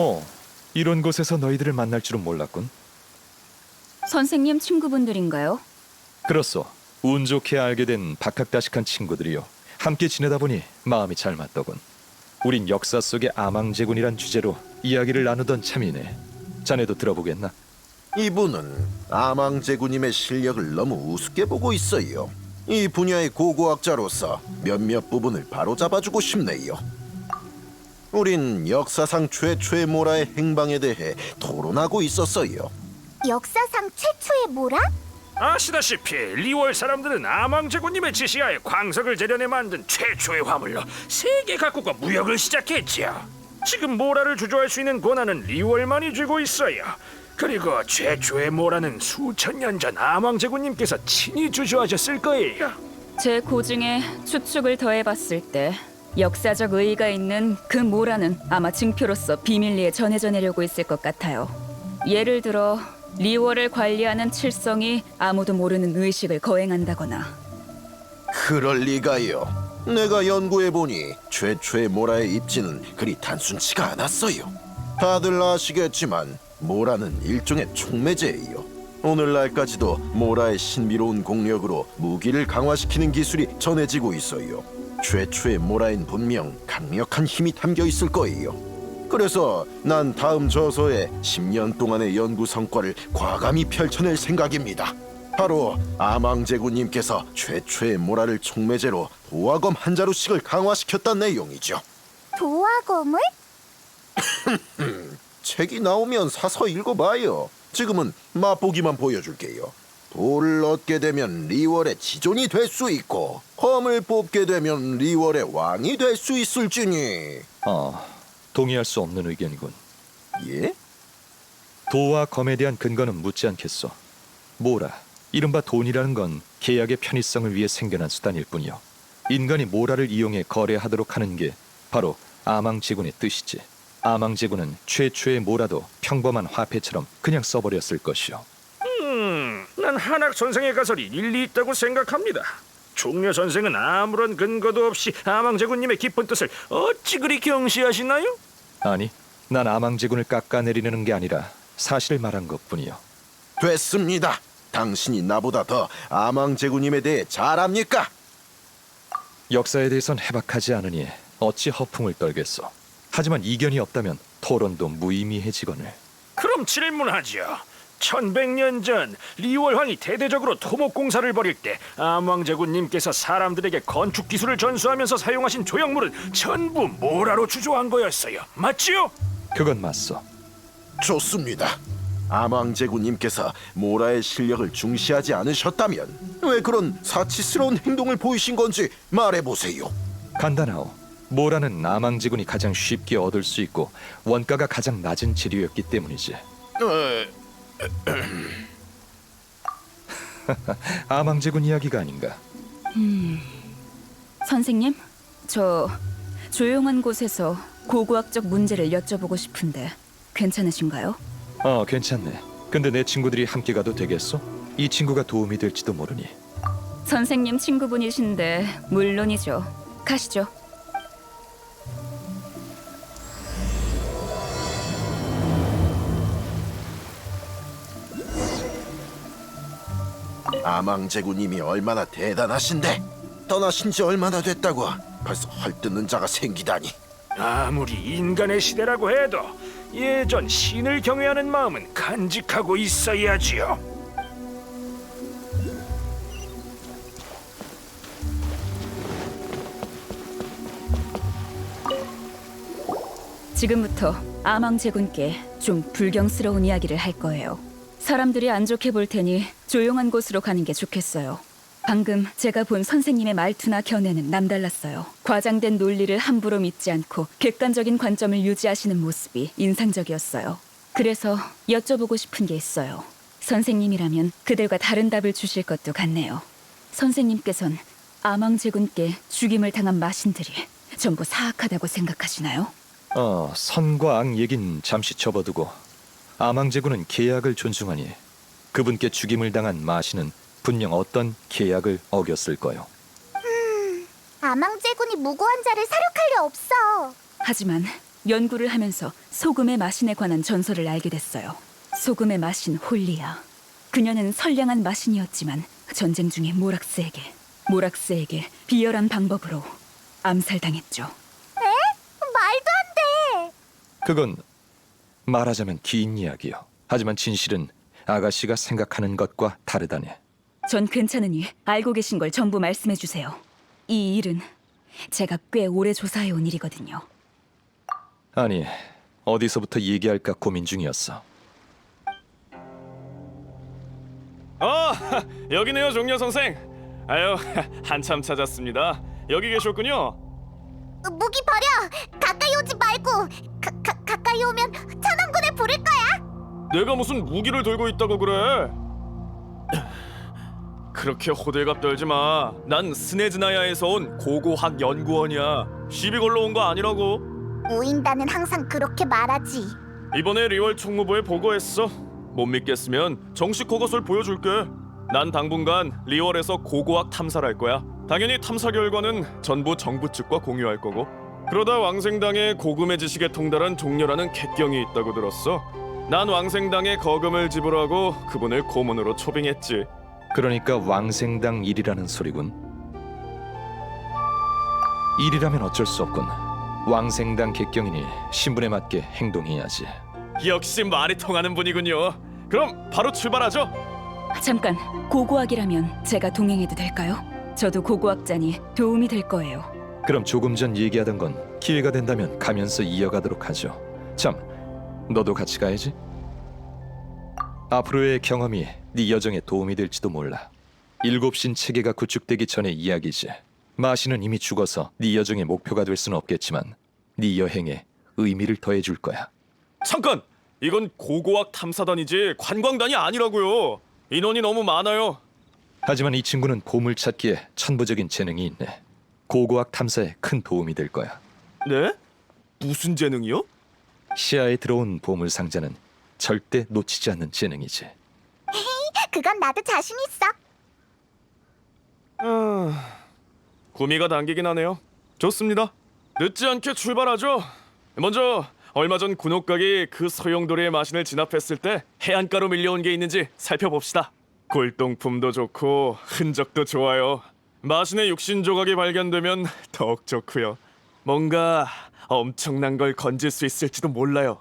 어, 이런 곳에서 너희들을 만날 줄은 몰랐군. 선생님 친구분들인가요? 그렇소. 운 좋게 알게 된 박학다식한 친구들이요. 함께 지내다 보니 마음이 잘 맞더군. 우린 역사 속의 아망제군이란 주제로 이야기를 나누던 참이네. 자네도 들어보겠나? 이분은 아망제구님의 실력을 너무 우습게 보고 있어요. 이 분야의 고고학자로서 몇몇 부분을 바로잡아주고 싶네요. 우린 역사상 최초의 모라의 행방에 대해 토론하고 있었어요. 역사상 최초의 모라? 아시다시피 리월 사람들은 아망제군님의 지시하에 광석을 재련해 만든 최초의 화물로 세계 각국과 무역을 시작했지요. 지금 모라를 주조할 수 있는 권한은 리월만이 쥐고 있어요. 그리고 최초의 모라는 수천 년 전 아망제군님께서 친히 주조하셨을 거예요. 제 고증에 추측을 더해봤을 때 역사적 의의가 있는 그 모라는 아마 증표로서 비밀리에 전해져 내려고 있을 것 같아요. 예를 들어 리월을 관리하는 칠성이 아무도 모르는 의식을 거행한다거나 그럴 리가요. 내가 연구해 보니 최초의 모라의 입지는 그리 단순치가 않았어요. 다들 아시겠지만 모라는 일종의 촉매제예요. 오늘날까지도 모라의 신비로운 공력으로 무기를 강화시키는 기술이 전해지고 있어요. 최초의 모라엔 분명 강력한 힘이 담겨 있을 거예요. 그래서 난 다음 저서에 10년 동안의 연구 성과를 과감히 펼쳐낼 생각입니다. 바로 아망제구님께서 최초의 모라를 촉매제로 도화검 한 자루씩을 강화시켰다는 내용이죠. 도화검을? 책이 나오면 사서 읽어봐요. 지금은 맛보기만 보여줄게요. 돌을 얻게 되면 리월의 지존이 될 수 있고 검을 뽑게 되면 리월의 왕이 될 수 있을지니 어, 동의할 수 없는 의견이군. 예? 도와 검에 대한 근거는 묻지 않겠소. 모라, 이른바 돈이라는 건 계약의 편의성을 위해 생겨난 수단일 뿐이요. 인간이 모라를 이용해 거래하도록 하는 게 바로 아망제군의 뜻이지. 아망제군은 최초의 모라도 평범한 화폐처럼 그냥 써버렸을 것이요. 음, 난 한학 선생의 가설이 일리 있다고 생각합니다. 종려 선생은 아무런 근거도 없이 아망제군님의 깊은 뜻을 어찌 그리 경시하시나요? 아니, 난 아망제군을 깎아내리려는 게 아니라 사실을 말한 것뿐이요. 됐습니다. 당신이 나보다 더 아망제구님에 대해 잘 압니까? 역사에 대해선 해박하지 않으니 어찌 허풍을 떨겠소. 하지만 이견이 없다면 토론도 무의미해지거늘. 그럼 질문하지요. 1100년 전 리월 왕이 대대적으로 토목 공사를 벌일 때 암왕제군님께서 사람들에게 건축 기술을 전수하면서 사용하신 조형물은 전부 모라로 주조한 거였어요. 맞지요? 그건 맞소. 좋습니다. 아망제구님께서 모라의 실력을 중시하지 않으셨다면 왜 그런 사치스러운 행동을 보이신 건지 말해보세요. 간단하오. 모라는 아망제군이 가장 쉽게 얻을 수 있고 원가가 가장 낮은 재료였기 때문이지. 아망제군 이야기가 아닌가. 선생님, 저 조용한 곳에서 고고학적 문제를 여쭤보고 싶은데 괜찮으신가요? 어, 괜찮네. 근데 내 친구들이 함께 가도 되겠어? 이 친구가 도움이 될지도 모르니. 선생님 친구분이신데 물론이죠. 가시죠. 아망제구님이 얼마나 대단하신데 떠나신 지 얼마나 됐다고 벌써 헐뜯는 자가 생기다니 아무리 인간의 시대라고 해도 예전 신을 경외하는 마음은 간직하고 있어야지요. 지금부터 아망제군께 좀 불경스러운 이야기를 할 거예요. 사람들이 안 좋게 볼 테니 조용한 곳으로 가는 게 좋겠어요. 방금 제가 본 선생님의 말투나 견해는 남달랐어요. 과장된 논리를 함부로 믿지 않고 객관적인 관점을 유지하시는 모습이 인상적이었어요. 그래서 여쭤보고 싶은 게 있어요. 선생님이라면 그들과 다른 답을 주실 것도 같네요. 선생님께선 아망제군께 죽임을 당한 마신들이 전부 사악하다고 생각하시나요? 어, 선과 악 얘긴 잠시 접어두고 아망제군은 계약을 존중하니 그분께 죽임을 당한 마시는 분명 어떤 계약을 어겼을 거요. 아망제군이 무고한 자를 사륙할 리 없어. 하지만 연구를 하면서 소금의 마신에 관한 전설을 알게 됐어요. 소금의 마신 홀리아. 그녀는 선량한 마신이었지만 전쟁 중에 모락스에게 모락스에게 비열한 방법으로 암살당했죠. 말도 안 돼. 그건 말하자면 긴 이야기요. 하지만 진실은 아가씨가 생각하는 것과 다르다네. 전 괜찮으니 알고 계신 걸 전부 말씀해 주세요. 이 일은 제가 꽤 오래 조사해 온 일이거든요. 아니, 어디서부터 얘기할까 고민 중이었어. 어, 여기네요, 종려 선생. 아유, 한참 찾았습니다. 여기 계셨군요. 무기 버려. 가까이 오지 말고. 가, 가, 가까이 오면 천왕군을 부를 거야. 내가 무슨 무기를 들고 있다고 그래? 그렇게 호들갑 떨지 마. 난 스네즈나야에서 온 고고학 연구원이야. 시비 걸러 온 거 아니라고. 우인다는 항상 그렇게 말하지. 이번에 리월 총무부에 보고했어. 못 믿겠으면 정식 그것을 보여줄게. 난 당분간 리월에서 고고학 탐사를 할 거야. 당연히 탐사 결과는 전부 정부 측과 공유할 거고. 그러다 왕생당에 고금의 지식에 통달한 종려라는 객경이 있다고 들었어. 난 왕생당에 거금을 지불하고 그분을 고문으로 초빙했지. 그러니까 왕생당 일이라는 소리군. 일이라면 어쩔 수 없군. 왕생당 객경이니 신분에 맞게 행동해야지. 역시 말이 통하는 분이군요. 그럼 바로 출발하죠. 잠깐 고고학이라면 제가 동행해도 될까요? 저도 고고학자니 도움이 될 거예요. 그럼 조금 전 얘기하던 건 기회가 된다면 가면서 이어가도록 하죠. 참, 너도 같이 가야지. 앞으로의 경험이 네 여정에 도움이 될지도 몰라. 일곱 신 체계가 구축되기 전의 이야기지. 마시는 이미 죽어서 네 여정의 목표가 될 수는 없겠지만 네 여행에 의미를 더해줄 거야. 잠깐! 이건 고고학 탐사단이지 관광단이 아니라고요. 인원이 너무 많아요. 하지만 이 친구는 보물 찾기에 천부적인 재능이 있네. 고고학 탐사에 큰 도움이 될 거야. 네? 무슨 재능이요? 시야에 들어온 보물 상자는 절대 놓치지 않는 재능이지. 그건 나도 자신 있어. 아... 구미가 당기긴 하네요. 좋습니다. 늦지 않게 출발하죠. 먼저 얼마 전 군옥각이 그 소용돌이의 마신을 진압했을 때 해안가로 밀려온 게 있는지 살펴봅시다. 골동품도 좋고 흔적도 좋아요. 마신의 육신 조각이 발견되면 더욱 좋고요. 뭔가 엄청난 걸 건질 수 있을지도 몰라요.